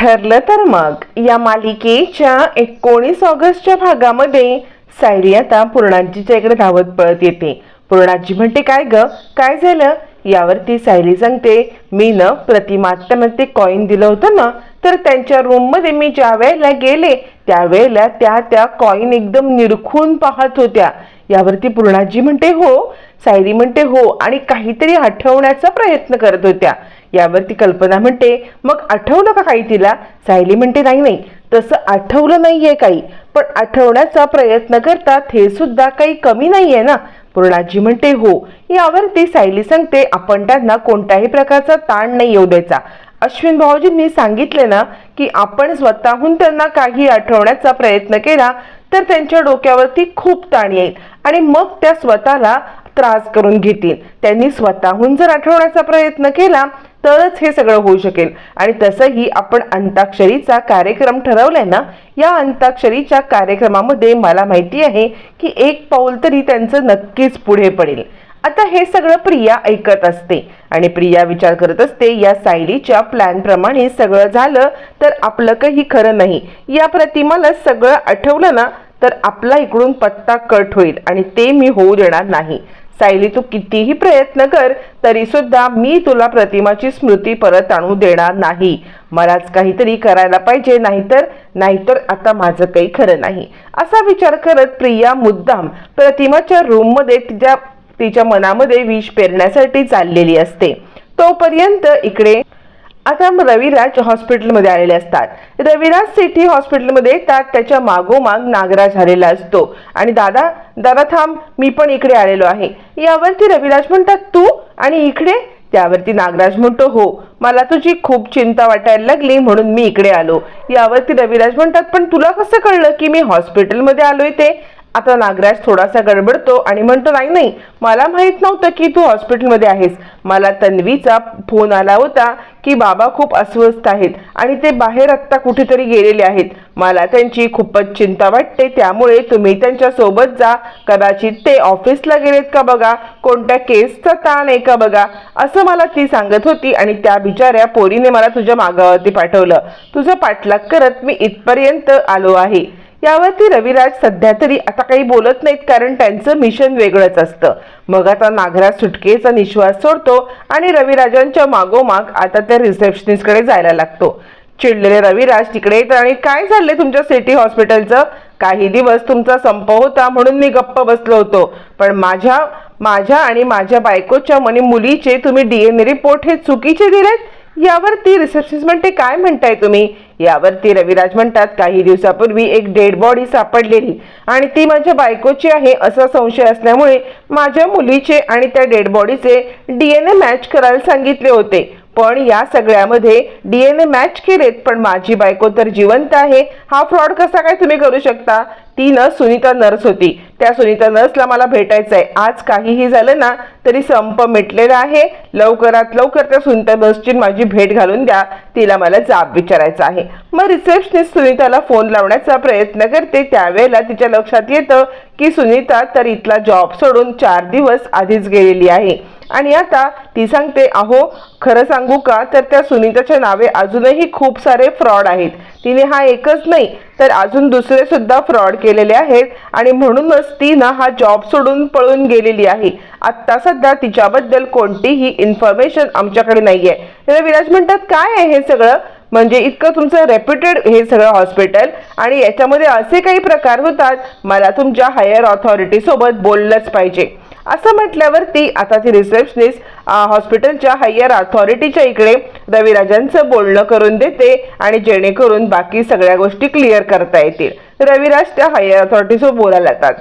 ठरलं तर मग. या मालिकेच्या एकोणीस ऑगस्टच्या भागामध्ये सायली आता पूर्णाजीच्या इकडे धावत पळत येते. पूर्णाजी म्हणते काय ग? काय झालं? यावरती सायली सांगते. मी न प्रतिमात्यानं ते कॉईन दिलं होतं ना? तर त्यांच्या रूममध्ये मी ज्या वेळेला गेले त्यावेळेला त्या त्या कॉईन एकदम निरखून पाहत होत्या. यावरती पूर्णाजी म्हणते हो. सायली म्हणते हो. आणि काहीतरी आठवण्याचा प्रयत्न करत होत्या. यावरती कल्पना म्हणते मग आठवलं का काही तिला? सायली म्हणते नाही नाही तसं आठवलं नाहीये काही पण आठवण्याचा प्रयत्न करतात हे सुद्धा काही कमी नाहीये ना? पूर्णाजी म्हणते हो यावरती सायली सांगते आपण त्यांना कोणत्याही प्रकारचा ताण नाही येऊ द्यायचा. अश्विन भाऊजींनी सांगितले ना की आपण स्वतःहून त्यांना काही आठवण्याचा प्रयत्न केला तर त्यांच्या डोक्यावरती खूप ताण येईल आणि मग त्या स्वतःला त्रास करून घेतील. त्यांनी स्वतःहून जर आठवण्याचा प्रयत्न केला तरच हे सगळं होऊ शकेल. आणि तसंही आपण अंताक्षरीचा कार्यक्रम ठरवलाय ना या अंताक्षरीच्या कार्यक्रमामध्ये मला माहिती आहे की एक पाऊल तरी त्यांचं नक्कीच पुढे पडेल. आता हे सगळं प्रिया ऐकत असते. आणि प्रिया विचार करत असते या सायलीच्या प्लॅनप्रमाणे सगळं झालं तर आपलं काही खरं नाही. या प्रतिमाला सगळं आठवलं ना तर आपला इकडून पत्ता कट होईल आणि ते मी होऊ देणार नाही. सायली तू कितीही प्रयत्न कर तरी सुद्धा मी तुला प्रतिमाची स्मृती परत आणू देणार नाही. मलाच काहीतरी करायला पाहिजे नाहीतर नाहीतर आता माझं काही खरं नाही. असा विचार करत प्रिया मुद्दाम प्रतिमाच्या रूममध्ये तिच्या तिच्या मनामध्ये विष पेरण्यासाठी चाललेली असते. तोपर्यंत इकडे आता रविराज हॉस्पिटलमध्ये आलेले असतात. रविराज सिटी हॉस्पिटलमध्ये येतात त्याच्या मागोमाग नागराज आलेला असतो. आणि दादा दादा थांब मी पण इकडे आलेलो आहे. यावरती रविराज म्हणतात तू आणि इकडे? त्यावरती नागराज म्हणतो हो मला तुझी खूप चिंता वाटायला लागली म्हणून मी इकडे आलो. यावरती रविराज म्हणतात पण तुला कसं कळलं की मी हॉस्पिटलमध्ये आलोय ते? आता नागराज थोडासा गडबडतो आणि म्हणतो नाही नाही मला माहीत नव्हतं की तू हॉस्पिटलमध्ये आहेस. मला तन्वीचा फोन आला होता की बाबा खूप अस्वस्थ आहेत आणि ते बाहेर आत्ता कुठेतरी गेलेले आहेत. मला त्यांची खूपच चिंता वाटते त्यामुळे तुम्ही त्यांच्यासोबत जा. कदाचित ते ऑफिसला गेलेत का बघा? कोणत्या केसचा ताण आहे का बघा? असं मला ती सांगत होती आणि त्या बिचाऱ्या पोरीने मला तुझ्या मागावरती पाठवलं. तुझं पाठलाग करत मी इथपर्यंत आलो आहे. यावरती रविराज सध्या तरी आता काही बोलत नाहीत कारण त्यांचं मिशन वेगळंच असतं. मग आता नागराज सुटकेचा निश्वास सोडतो आणि रविराजांच्या मागोमाग आता त्या रिसेप्शनिस्टकडे जायला लागतो. चिडलेले रविराज तिकडे येतात आणि काय झालंय तुमच्या सिटी हॉस्पिटलचं? काही दिवस तुमचा संप होता म्हणून मी गप्प बसलो होतो. पण माझ्या माझ्या आणि माझ्या बायकोच्या मनी मुलीचे तुम्ही डीएनए रिपोर्ट हे चुकीचे दिलेत? यावरती रिसेप्शनिस्ट म्हणते काय म्हणताय तुम्ही? यावरती रविराज म्हणतात काही दिवसापूर्वी एक डेड बॉडी सापडलेली आणि ती माझ्या बायकोची आहे असा संशय असल्यामुळे माझ्या मुलीचे आणि त्या डेड बॉडीचे डीएनए मॅच करायला सांगितले होते. पण या सगळ्यामध्ये डीएनए मॅच केलेत पण माझी बायको तर जिवंत आहे. हा फ्रॉड कसा काय तुम्ही करू शकता? ती न सुनीता नर्स होती. त्या सुनीता नर्सला मला भेटायचं आहे आज काहीही झालं ना तरी संप मिटलेला आहे. लवकरात लवकर त्या सुनीता नर्सची माझी भेट घालून द्या. तिला मला जाब विचारायचा आहे. मग रिसेप्शनिस्ट सुनीताला फोन लावण्याचा प्रयत्न करते. त्यावेळेला तिच्या लक्षात येतं की सुनीता तर इथला जॉब सोडून चार दिवस आधीच गेलेली आहे. आणि आता ती सांगते अहो खरं सांगू का? तर त्या सुनीताच्या नावे अजूनही खूप सारे फ्रॉड आहेत. तिने हा एकच नाही तर अजून दुसरे सुद्धा फ्रॉड केलेले आहेत आणि म्हणूनच ती ना हा जॉब सोडून पळून गेलेली आहे. आत्ता सध्या तिच्याबद्दल कोणतीही इन्फॉर्मेशन आमच्याकडे नाही आहे विराज म्हणतात काय आहे हे सगळं? म्हणजे इतकं तुमचं रेप्युटेड हे सगळं हॉस्पिटल आणि याच्यामध्ये असे काही प्रकार होतात मला तुमच्या हायर ऑथॉरिटीसोबत बोललंच पाहिजे. असं म्हटल्यावरती आता ती रिसेप्शनिस्ट हॉस्पिटलच्या हायर अथॉरिटीच्या इकडे रविराजांचं बोलणं करून देते आणि जेणेकरून बाकी सगळ्या गोष्टी क्लिअर करता येतील. रविराज त्या हायर अथॉरिटीसोबत बोलायला येतात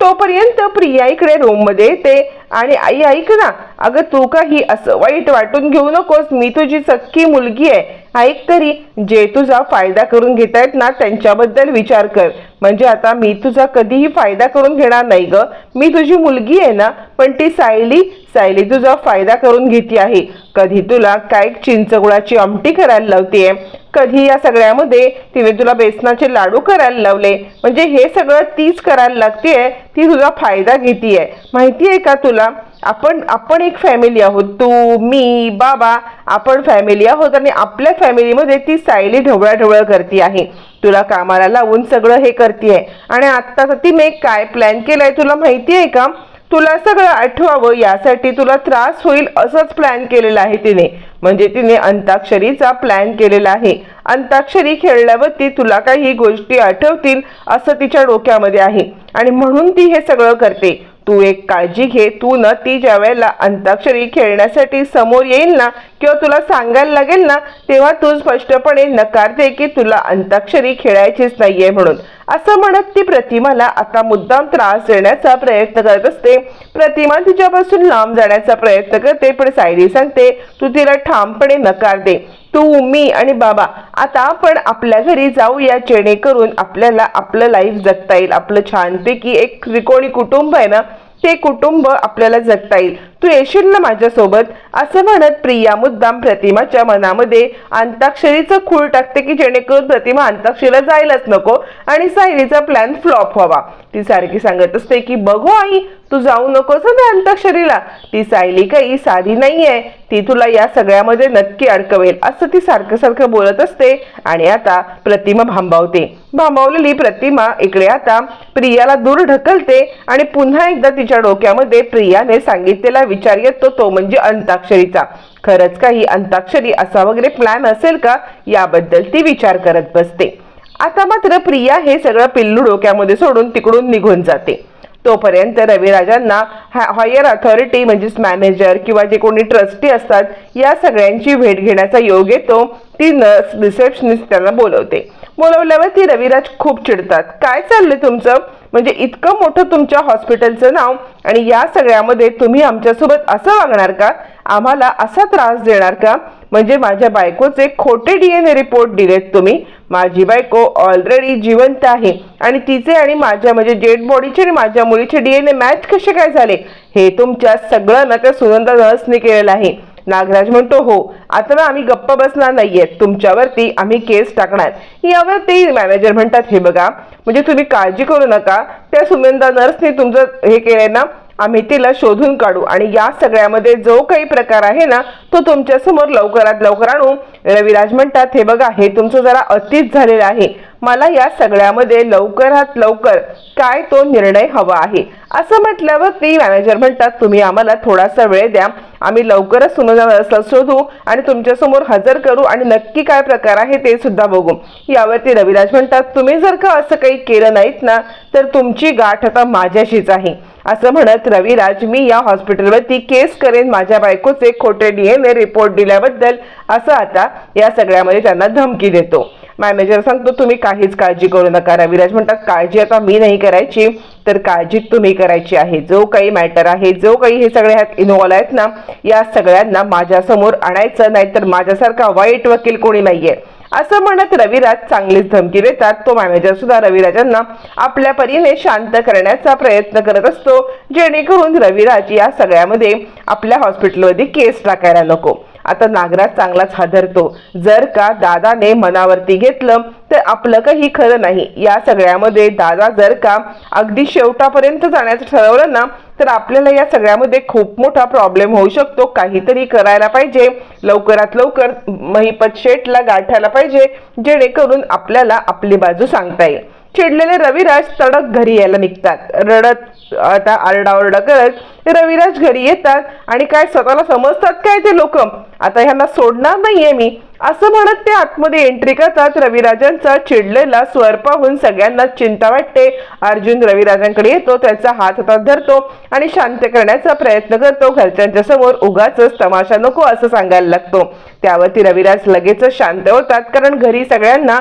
तोपर्यंत प्रिया इकडे रूममध्ये येते आणि आई ऐक ना अगं तू काही असं वाईट वाटून घेऊ नकोस. मी तुझी सख्खी मुलगी आहे. ऐक तरी जे तुझा फायदा करून घेतायत ना त्यांच्याबद्दल विचार कर. म्हणजे आता मी तुझा कधीही फायदा करून घेणार नाही ग. मी तुझी मुलगी आहे ना पण ती सायली सायली तुझा फायदा करून घेते आहे. कधी तुला काय चिंचगुळाची आमटी करायला लावतीये? कधी या सगळ्यामध्ये तिने तुला बेसनाचे लाडू करायला लावले? म्हणजे हे सगळं तीच करायला लागतेय ती तुझा फायदा घेतीये. माहिती आहे का तुला? आपण आपण एक फॅमिली आहोत. तू मी बाबा आपण फॅमिली आहोत आणि आपल्या फॅमिलीमध्ये ती सायली ढवळा ढवळ करते आहे. तुला कामाला लावून सगळं हे करते आणि आत्ता तिने काय प्लॅन केलाय तुला माहिती आहे का? तुला सगळं आठवावं यासाठी तुला त्रास होईल असंच प्लॅन केलेला आहे तिने. म्हणजे तिने अंताक्षरीचा प्लॅन केलेला आहे. अंताक्षरी खेळल्यावरती तुला काही गोष्टी आठवतील असं तिच्या डोक्यामध्ये आहे. आणि म्हणून ती हे सगळं करते. तू एक काळजी घे तू न ती ज्या वेळेला अंताक्षरी खेळण्यासाठी समोर येईल ना किंवा तुला सांगायला लागेल ना तेव्हा तू स्पष्टपणे नकार दे की तुला अंताक्षरी खेळायचीच नाहीये म्हणून. असं म्हणत ती प्रतिमाला आता मुद्दाम त्रास देण्याचा प्रयत्न करत असते. प्रतिमा तिच्यापासून लांब जाण्याचा प्रयत्न करते पण सायली सांगते तू तिला ठामपणे नकार दे. तू मी आणि बाबा आता आपण आपल्या घरी जाऊया जेणेकरून आपल्याला आपलं लाईफ जगता येईल. आपलं छानपैकी एक त्रिकोणी कुटुंब आहे ना ते कुटुंब आपल्याला जगता येईल. तू येशील ना माझ्यासोबत? असं म्हणत प्रिया मुद्दाम प्रतिमाच्या मनामध्ये अंताक्षरीचं खूळ टाकते की जेणेकरून प्रतिमा अंताक्षरीला जायलाच नको आणि सायलीचा प्लॅन फ्लॉप व्हावा. ती सारखी सांगत असते की बघू आई तू जाऊ नकोस ना अंताक्षरीला. ती सायली काही साधी नाहीये. ती तुला या सगळ्यामध्ये नक्की अडकवेल असं ती सारखं सारखं बोलत असते आणि आता प्रतिमा भांबावते. भांबावलेली प्रतिमा इकडे आता प्रियाला दूर ढकलते आणि पुन्हा एकदा तिच्या डोक्यामध्ये प्रियाने सांगितलेला विचार येतो तो म्हणजे अंताक्षरीचा. खरंच काही अंताक्षरी असा वगैरे प्लॅन असेल का? याबद्दल ती विचार करत बसते. आता मात्र प्रिया हे सगळं पिल्लू डोक्यामध्ये सोडून तिकडून निघून जाते. तोपर्यंत रविराजांना हायर अथॉरिटी म्हणजेच मॅनेजर किंवा जे कोणी ट्रस्टी असतात या सगळ्यांची भेट घेण्याचा योग येतो. ती नर्स रिसेप्शनिस्ट त्यांना बोलवते. बोलवल्यावर ती रविराज खूप चिडतात. काय चाललंय तुमचं? म्हणजे इतकं मोठं तुमच्या हॉस्पिटलचं नाव आणि या सगळ्यामध्ये तुम्ही आमच्यासोबत असं वागणार का? आम्हाला असा त्रास देणार का? म्हणजे माझ्या बायकोचे खोटे डीएनए रिपोर्ट दिलेत तुम्ही. माझी बायको ऑलरेडी जिवंत आहे. आणि तिचे आणि माझ्या म्हणजे जेट बॉडीचे आणि माझ्या मुलीचे डीएनए मॅच कसे काय झाले? हे तुमच्या सगळं ना त्या सुनंदा नर्सने केलेलं आहे. नागराज म्हणतो हो आता ना आम्ही गप्प बसणार नाहीये तुमच्यावरती आम्ही केस टाकणार. यावर ते मॅनेजर म्हणतात हे बघा म्हणजे तुम्ही काळजी करू नका. त्या सुमेंदा नर्सने तुमचं हे केलंय ना आम्ही तिला शोधून काढू. आणि या सगळ्यामध्ये जो काही प्रकार आहे ना तो तुमच्यासमोर लवकरात लवकर आणू. रविराज म्हणतात हे बघा हे तुमचं जरा अतिच झालेलं आहे. मला या सगळ्यामध्ये लवकरात लवकर काय तो निर्णय हवा आहे. असं म्हटल्यावर ती मॅनेजर म्हणतात तुम्ही आम्हाला थोडासा वेळ द्या. आम्ही लवकरच सुनोदा शोधू आणि तुमच्यासमोर हजर करू आणि नक्की काय प्रकार आहे ते सुद्धा बघू. यावरती रविराज म्हणतात तुम्ही जर का असं काही केलं नाहीत ना तर तुमची गाठ आता माझ्याशीच आहे. असं म्हणत रविराज मी या हॉस्पिटलवरती केस करेन माझ्या बायकोचे खोटे डीएनए रिपोर्ट दिल्याबद्दल असं आता या सगळ्यामध्ये त्यांना धमकी देतो. मॅनेजर सांगतो तुम्ही काहीच काळजी करू नका रविराज म्हणतात काळजी आता मी नाही करायची तर काळजी तुम्ही करायची आहे. जो काही मॅटर आहे जो काही हे सगळे ह्यात इन्व्हॉल्व आहेत ना या सगळ्यांना माझ्यासमोर आणायचं नाहीतर माझ्यासारखा वाईट वकील कोणी नाहीये. असं म्हणत रविराज चांगलीच धमकी देतात. तो मॅनेजर सुद्धा रविराजांना आपल्या परीने शांत करण्याचा प्रयत्न करत असतो जेणेकरून रविराज या सगळ्यामध्ये आपल्या हॉस्पिटलमध्ये केस टाकायला नको. आता नागराज चांगलाच हादरतो. जर का दादाने मनावरती घेतलं तर आपलं काही खरं नाही. या सगळ्यामध्ये दादा जर का अगदी शेवटापर्यंत जाण्याचं ठरवलं ना तर आपल्याला या सगळ्यामध्ये खूप मोठा प्रॉब्लेम होऊ शकतो. काहीतरी करायला पाहिजे. लवकरात लवकर महिपत शेटला गाठायला पाहिजे जेणेकरून आपल्याला आपली बाजू सांगता येईल. चिडलेले रविराज तडक घरी यायला निघतात. रडत आता आरडाओरडा करत रविराज घरी येतात आणि काय स्वतःला समजतात काय ते लोक? आता ह्यांना सोडणार नाहीये मी. असं म्हणत ते आतमध्ये एंट्री करतात रविराजांचा चिडलेला स्वर पाहून सगळ्यांना चिंता वाटते. अर्जुन रविराजांकडे येतो त्याचा हात हातात धरतो आणि शांत करण्याचा प्रयत्न करतो. घरच्यांच्या समोर उगाच तमाशा नको असं सांगायला लागतो. त्यावरती रविराज लगेचच शांत होतात कारण घरी सगळ्यांना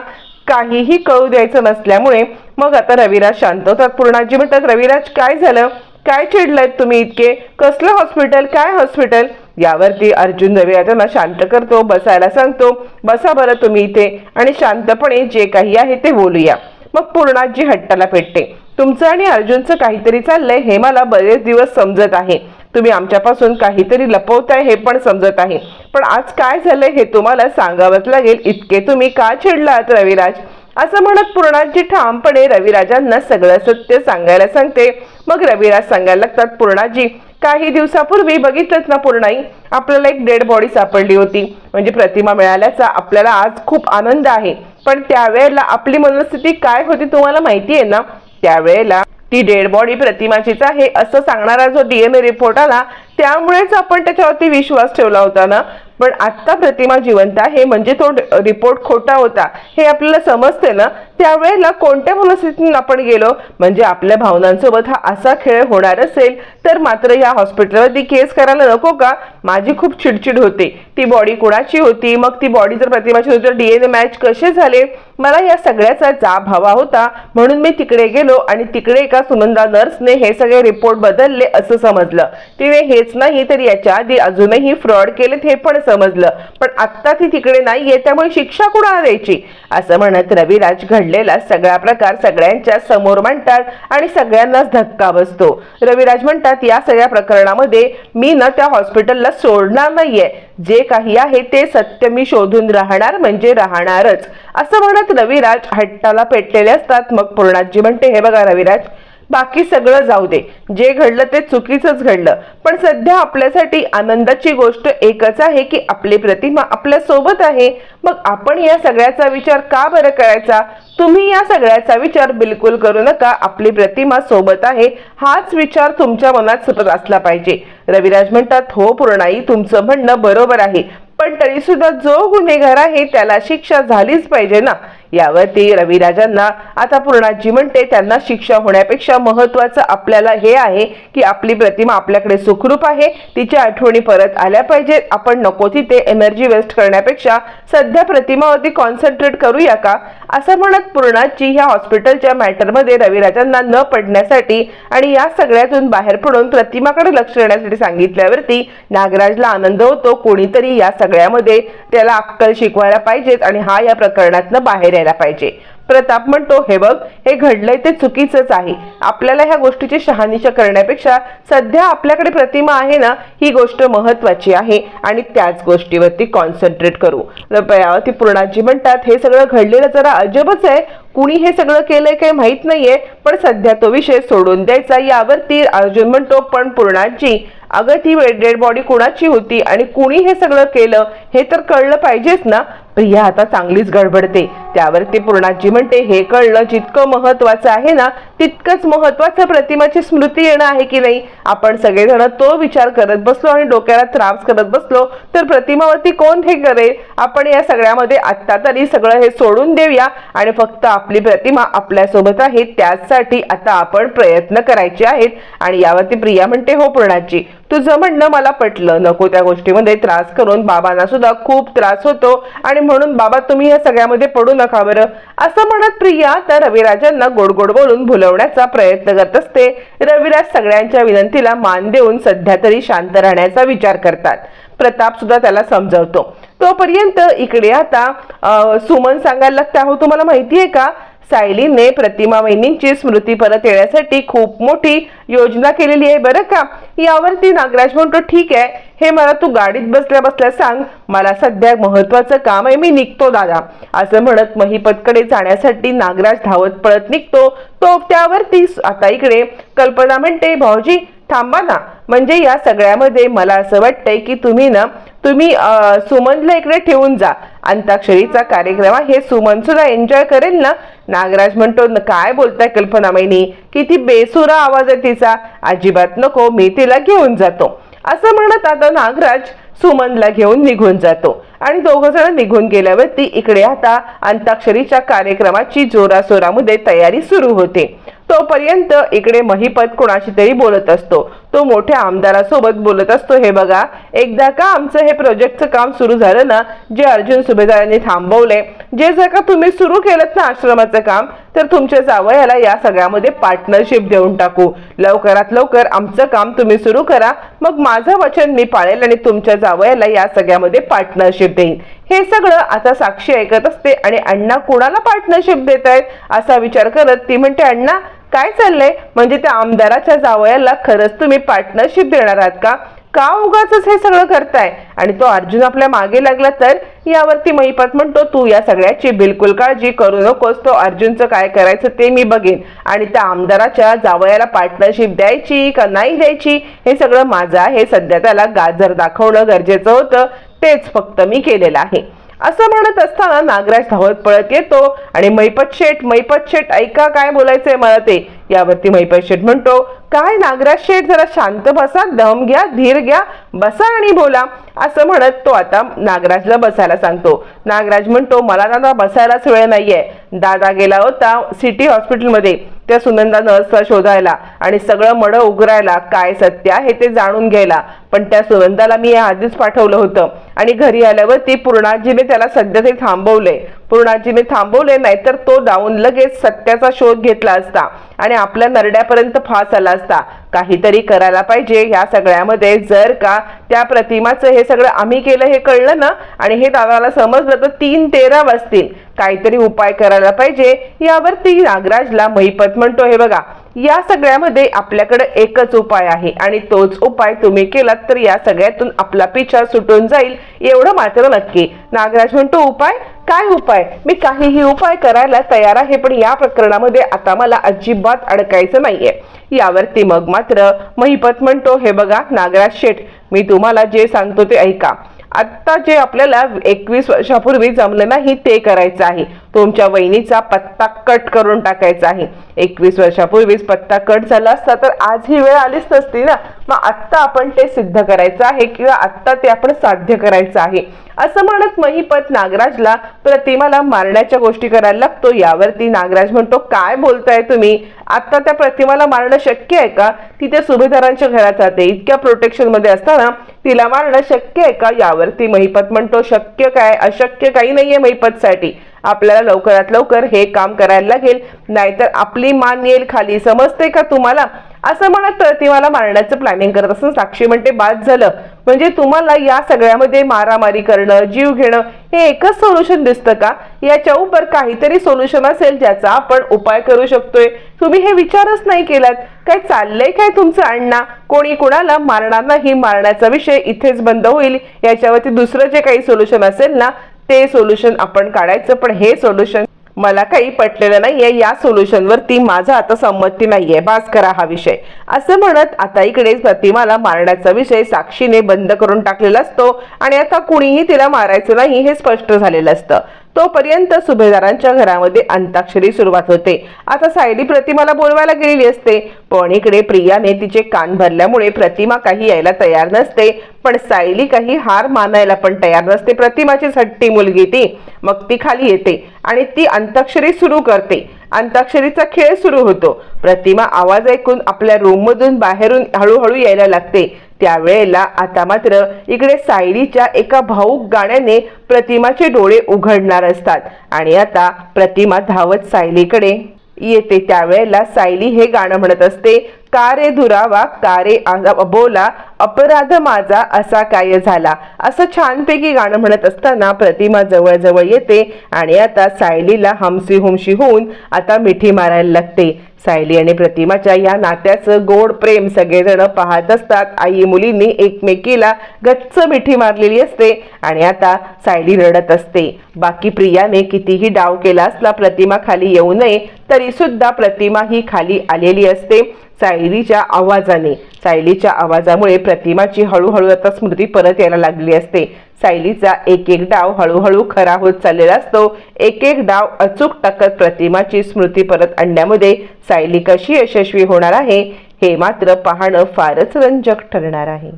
काहीही कळू द्यायचं नसल्यामुळे मग आता रविराज शांत होतात. पूर्णाजी म्हणतात रविराज काय झालं? काय चिडलायत तुम्ही इतके? कसलं हॉस्पिटल काय हॉस्पिटल यावरती अर्जुन रविराजांना शांत करतो बसायला सांगतो बसा बरं तुम्ही इथे आणि शांतपणे जे काही आहे ते बोलूया. मग पूर्णाजी हट्टाला पेटते. तुमचं आणि अर्जुनचं काहीतरी चाललंय हे मला बरेच दिवस समजत आहे. तुम्ही आमच्यापासून काहीतरी लपवताय हे पण समजत आहे. पण आज काय झालंय हे तुम्हाला सांगावंच लागेल. इतके तुम्ही का चिडलात रविराज? असं म्हणत पूर्णाजी ठामपणे रविराजांना सगळं सत्य सांगायला सांगते. मग रविराज सांगायला लागतात पूर्णाजी काही दिवसापूर्वी बघितलंच ना पूर्णाई? आपल्याला एक डेड बॉडी सापडली होती. म्हणजे प्रतिमा मिळाल्याचा आपल्याला आज खूप आनंद आहे. पण त्यावेळेला आपली मनस्थिती काय होती तुम्हाला माहिती आहे ना? त्यावेळेला ती डेड बॉडी प्रतिमाचीच आहे असं सांगणारा जो डीएनए रिपोर्ट आला त्यामुळेच आपण त्याच्यावरती विश्वास ठेवला होता ना. पण आत्ता प्रतिमा जिवंत आहे म्हणजे तो रिपोर्ट खोटा होता हे आपल्याला समजते ना. त्यावेळेला कोणत्या मनस्थितीतून आपण गेलो? म्हणजे आपल्या भावनांसोबत हा असा खेळ होणार असेल तर मात्र या हॉस्पिटलवरती केस करायला नको का? माझी खूप चिडचिड होते. ती बॉडी कुणाची होती? मग ती बॉडी जर प्रतिमाची होती तर डीएनए मॅच कसे झाले? मला या सगळ्याचा जाब हवा होता. म्हणून मी तिकडे गेलो आणि तिकडे एका सुनंदा नर्सने हे सगळे रिपोर्ट बदलले असं समजलं. तिने हे हेच नाही तर याच्या आधी अजूनही फ्रॉड केलेत हे पण समजलं. पण आत्ता ती तिकडे नाहीये त्यामुळे शिक्षा कुणाला द्यायची? असं म्हणत रविराज घडलेला सगळा प्रकार सगळ्यांच्या समोर मांडतात आणि सगळ्यांनाच धक्का बसतो. रविराज म्हणतात या सगळ्या प्रकरणामध्ये मी ना त्या हॉस्पिटलला सोडणार नाहीये. जे काही आहे ते सत्य मी शोधून राहणार म्हणजे राहणारच. असं म्हणत रविराज हट्टाला पेटलेले असतात. मग पूर्णाजी म्हणते हे बघा रविराज बाकी सगळं जाऊ दे. जे घडलं ते चुकीचंच घडलं. पण सध्या आपल्यासाठी आनंदाची गोष्ट एकच आहे की आपली प्रतिमा आपल्यासोबत आहे. मग आपण या सगळ्याचा विचार का बरं करायचा? तुम्ही या सगळ्याचा विचार बिलकुल करू नका. आपली प्रतिमा सोबत आहे. हाच विचार तुमच्या मनात सतत असला पाहिजे. रविराज म्हणतात हो पूर्णाई तुमचं म्हणणं बरोबर आहे. पण तरी सुद्धा जो गुन्हेगार आहे त्याला शिक्षा झालीच पाहिजे ना. यावरती रविराजांना आता पूर्णाजी म्हणते त्यांना शिक्षा होण्यापेक्षा महत्वाचं आपल्याला हे आहे की आपली प्रतिमा आपल्याकडे सुखरूप आहे तिच्या आठवणी परत आल्या पाहिजेत. आपण नको तिथे एनर्जी वेस्ट करण्यापेक्षा सध्या प्रतिमावरती कॉन्सन्ट्रेट करूया का? असं म्हणत पूर्णाजी ह्या हॉस्पिटलच्या मॅटरमध्ये रविराजांना न पडण्यासाठी आणि या सगळ्यातून बाहेर पडून प्रतिमाकडे लक्ष देण्यासाठी सांगितल्यावरती नागराजला आनंद होतो. कोणीतरी या सगळ्यामध्ये त्याला अक्कल शिकवायला पाहिजेत आणि हा या प्रकरणातनं बाहेर घ्यायला पाहिजे. प्रताप म्हणतो हे बघ हे घडलंय ते चुकीचंच आहे. आपल्याला ह्या गोष्टीची शहानिशा करण्यापेक्षा सध्या आपल्याकडे प्रतिमा आहे ना ही गोष्ट महत्वाची आहे आणि त्याच गोष्टीवरती कॉन्सन्ट्रेट करू. यावरती पूर्णाजी म्हणतात हे सगळं घडलेलं जरा अजबच आहे. कुणी हे सगळं केलंय काही माहीत नाहीये पण सध्या तो विषय सोडून द्यायचा. यावरती अर्जुन म्हणतो पण पूर्णाजी अगं ती डेड बॉडी कुणाची होती आणि कुणी हे सगळं केलं? हे तर कळलं पाहिजेच ना. प्रिया आता चांगलीच गडबडते. त्यावरती पूर्णाजी म्हणते हे कळणं जितकं महत्वाचं आहे ना तितकंच महत्वाचं प्रतिमाची स्मृती येणं आहे की नाही? आपण सगळेजण तो विचार करत बसलो आणि डोक्याला त्रास करत बसलो तर प्रतिमावरती कोण हे करेल? आपण या सगळ्यामध्ये आत्ता तरी सगळं हे सोडून देऊया आणि फक्त आपली प्रतिमा आपल्यासोबत आहे त्याचसाठी आता आपण प्रयत्न करायचे आहेत. आणि यावरती प्रिया म्हणते हो पूर्णाजी तुझं म्हणणं मला पटलं. नको त्या गोष्टीमध्ये त्रास करून बाबांना सुद्धा खूप त्रास होतो. आणि म्हणून बाबा तुम्ही या सगळ्यामध्ये पडू नका बरं. असं म्हणत प्रिया त्या रविराजांना गोड बोलून भुलवण्याचा प्रयत्न करत असते. रविराज सगळ्यांच्या विनंतीला मान देऊन सध्या तरी शांत राहण्याचा विचार करतात. प्रताप सुद्धा त्याला समजावतो. तोपर्यंत इकडे आता सुमन सांगायला लागते अहो तुम्हाला माहिती आहे का? सायलीने प्रतिमा वहिनींची स्मृती परत येण्यासाठी खूप मोठी योजना केलेली आहे बरं का? यावरती नागराज म्हणतो ठीक आहे हे मला तू गाडीत बसल्या बसल्या सांग. मला सध्या महत्वाचं काम आहे मी निघतो दादा. असं म्हणत महिपतकडे जाण्यासाठी नागराज धावत पळत निघतो. तो त्यावरती आता इकडे कल्पना म्हणते भाऊजी थांबा ना. म्हणजे या सगळ्यामध्ये मला असं वाटतंय की तुम्ही ना तुम्ही सुमनला इकडे ठेवून जा. अंताक्षरीचा कार्यक्रम आहे हे सुमन सुद्धा एन्जॉय करेल ना. नागराज म्हणतो काय बोलताय कल्पना महिनी किती बेसुरा आवाज आहे तिचा. अजिबात नको मी तिला घेऊन जातो. असं म्हणत आता नागराज सुमनला घेऊन निघून जातो. आणि दोघ जण निघून गेल्यावरती इकडे आता अंताक्षरीच्या कार्यक्रमाची जोरासोरामध्ये तयारी सुरू होते. तोपर्यंत इकडे महिपत कोणाशी तरी बोलत असतो. तो मोठ्या आमदारासोबत बोलत असतो. हे बघा एकदा का आमचं हे प्रोजेक्टचं काम सुरू झालं ना जे अर्जुन सुभेदारांनी थांबवले जे जर का तुम्ही सुरू केलं ना आश्रमाचं काम तर तुमच्या जावयाला या सगळ्यामध्ये पार्टनरशिप देऊन टाकू. लवकरात लवकर आमचं काम तुम्ही सुरू करा. मग माझं वचन मी पाळेल आणि तुमच्या जावयाला या सगळ्यामध्ये पार्टनरशिप देईन. हे सगळं आता साक्षी ऐकत असते आणि अण्णा कोणाला पार्टनरशिप देत आहेत असा विचार करत ती म्हणते अण्णा काय चाललंय? म्हणजे त्या आमदाराच्या जावयाला खरंच तुम्ही पार्टनरशिप देणार आहात का? का उगाच हे सगळं करताय? आणि तो अर्जुन आपल्या मागे लागला तर यावरती महिपत म्हणतो तू या सगळ्याची बिलकुल काळजी करू नकोस. तो अर्जुनचं काय करायचं ते मी बघेन. आणि त्या आमदाराच्या जावयाला पार्टनरशिप द्यायची का नाही द्यायची हे सगळं माझं आहे. सध्या त्याला गाजर दाखवणं गरजेचं होतं. तेच फक्त मी केलेलं आहे. असं म्हणत असताना नागराज धावत पळत येतो आणि मैपत शेठ मैपत शेठ ऐका काय बोलायचंय मला ते? यावरती मैपत शेठ म्हणतो काय नागराज शेठ जरा शांत बसा दम घ्या धीर घ्या. बसा आणि बोला असं म्हणत तो आता नागराजला बसायला सांगतो. नागराज म्हणतो मला दादा बसायलाच वेळ नाहीये. दादा गेला होता सिटी हॉस्पिटलमध्ये त्या सुनंदा नर्सला शोधायला आणि सगळं मड उघडायला काय सत्य आहे ते जाणून घ्यायला. पण त्या सुनंदाला मी आधीच पाठवलं होतं आणि घरी आल्यावर ती पूर्णाजीने त्याला सध्या ते थांबवले. पूर्णाजीने थांबवले नाहीतर तो जाऊन लगेच सत्याचा शोध घेतला असता आणि आपल्या नरड्यापर्यंत फास आला असता. काहीतरी करायला पाहिजे ह्या सगळ्यामध्ये जर का त्या प्रतिमाचं हे सगळं आम्ही केलं हे कळलं ना? आणि हे दादाला समजलं तर तीन तेरा वाजतील. काहीतरी उपाय करायला पाहिजे यावरती नागराजला महिपत म्हणतो हे बघा. या सगळ्यामध्ये आपल्याकडे एकच उपाय आहे आणि तोच उपाय तुम्ही केलात तर या सगळ्यातून आपला पिछा सुटून जाईल एवढं मात्र नक्की. नागराज म्हणतो उपाय? काय उपाय? मी काहीही उपाय करायला तयार आहे पण या प्रकरणामध्ये आता मला अजिबात अडकायचं नाहीये. यावरती मग मात्र महिपत म्हणतो हे बघा नागराज शेठ मी तुम्हाला जे सांगतो ते ऐका. आत्ता जे आपल्याला एकवीस वर्षापूर्वी जमलं नाही ते करायचं आहे. तुमच्या वहिनीचा पत्ता कट करून टाकायचा आहे. एकवीस वर्षापूर्वीच पत्ता कट झाला असता तर आज ही वेळ आलीच नसती ना. मग आत्ता आपण ते सिद्ध करायचं आहे किंवा आत्ता ते आपण साध्य करायचं आहे. असं म्हणत महिपत नागराजला प्रतिमाला मारण्याच्या गोष्टी करायला लागतो. यावरती नागराज म्हणतो काय बोलताय तुम्ही? आत्ता त्या प्रतिमाला मारणं शक्य आहे का? ती त्या सुभेदारांच्या घरात जाते. इतक्या प्रोटेक्शनमध्ये असताना तिला मारणं शक्य आहे का? यावरती महिपत म्हणतो शक्य काय? अशक्य काही नाहीये महिपतसाठी. आपल्याला लवकरात लवकर हे काम करायला लागेल. नाहीतर आपली मान येईल खाली. समजते का तुम्हाला? असं म्हणत ती मला मारण्याचं प्लॅनिंग करत असून साक्षी म्हणते बाद झालं. म्हणजे तुम्हाला या सगळ्यामध्ये मारामारी करणं जीव घेणं हे एकच सोल्युशन दिसतं का? याच्या उपर काहीतरी सोल्युशन असेल ज्याचा आपण उपाय करू शकतोय. तुम्ही हे विचारच नाही केलात. काय चाललंय काय तुमचं अण्णा? कोणी कुणाला मारणार नाही? मारण्याचा विषय इथेच बंद होईल. याच्यावरती दुसरं जे काही सोल्युशन असेल ना ते सोल्युशन आपण काढायचं पण हे सोल्युशन मला काही पटलेलं नाहीये. या सोल्युशनवरती माझं आता संमती नाहीये. बास करा हा विषय. असं म्हणत आता इकडे प्रतिमाला मारण्याचा विषय साक्षीने बंद करून टाकलेला असतो आणि आता कुणीही तिला मारायचं नाही हे स्पष्ट झालेलं असतं. तोपर्यंत सुभेदारांच्या घरामध्ये अंताक्षरी सुरुवात होते. आता सायली प्रतिमाला बोलवायला गेलेली असते. पण इकडे प्रियाने तिचे कान भरल्यामुळे प्रतिमा काही यायला तयार नसते. पण सायली काही हार मानायला पण तयार नसते. प्रतिमाची हट्टी मुलगी ती. मग ती खाली येते आणि ती अंताक्षरी सुरू करते. अंताक्षरीचा खेळ सुरू होतो. प्रतिमा आवाज ऐकून आपल्या रूममधून बाहेरून हळूहळू यायला लागते. त्यावेळेला आता मात्र इकडे सायलीच्या एका भाऊक गाण्याने प्रतिमाचे डोळे उघडणार असतात. आणि आता प्रतिमा धावत सायलीकडे. येते त्यावेळेला सायली हे गाणं म्हणत असते का रे दुरावा का रे आ- अपराध माझा असा काय झाला? असं छानपैकी गाणं म्हणत असताना प्रतिमा जवळजवळ येते आणि आता सायलीला हमसी हुमशी होऊन आता मिठी मारायला लागते. सायली आणि प्रतिमाच्या या नात्याचं गोड प्रेम सगळेजण पाहत असतात. आई मुलींनी एकमेकीला गच्च मिठी मारलेली असते आणि आता सायली रडत असते. बाकी प्रियाने कितीही डाव केला असला प्रतिमा खाली येऊ नये तरी सुद्धा प्रतिमा ही खाली आलेली असते. सायलीच्या आवाजाने. सायलीच्या आवाजामुळे प्रतिमाची हळूहळू आता स्मृती परत यायला लागली असते. सायलीचा एक एक डाव हळूहळू खरा होत चाललेला असतो. एक एक डाव अचूक टाकत प्रतिमाची स्मृती परत आणण्यामध्ये सायली कशी यशस्वी होणार आहे हे मात्र पाहणं फारच रंजक ठरणार आहे.